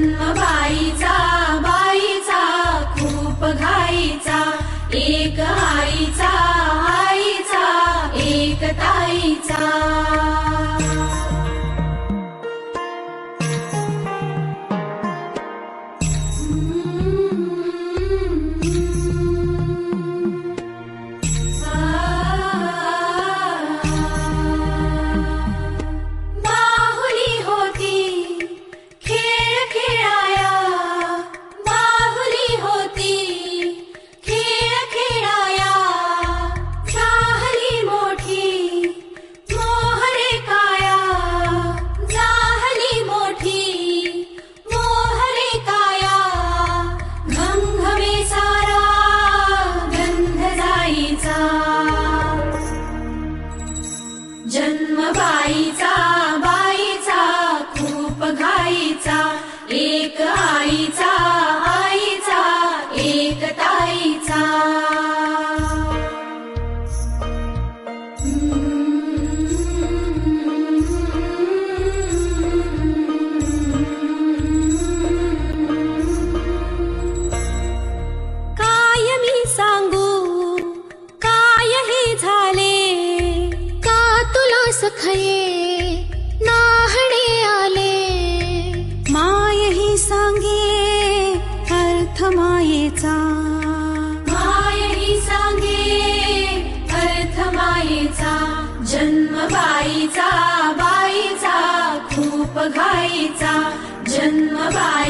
जन्म बाईचा बाईचा खूप घाईचा एक आईचा. pizza.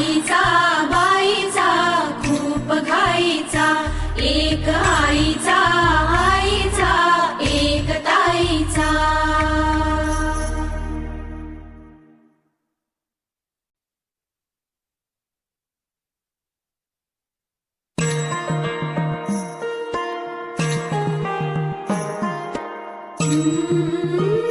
आईचा बाईचा खूप घाईचा एक आईचा आईचा एक ताईचा Mm-hmm.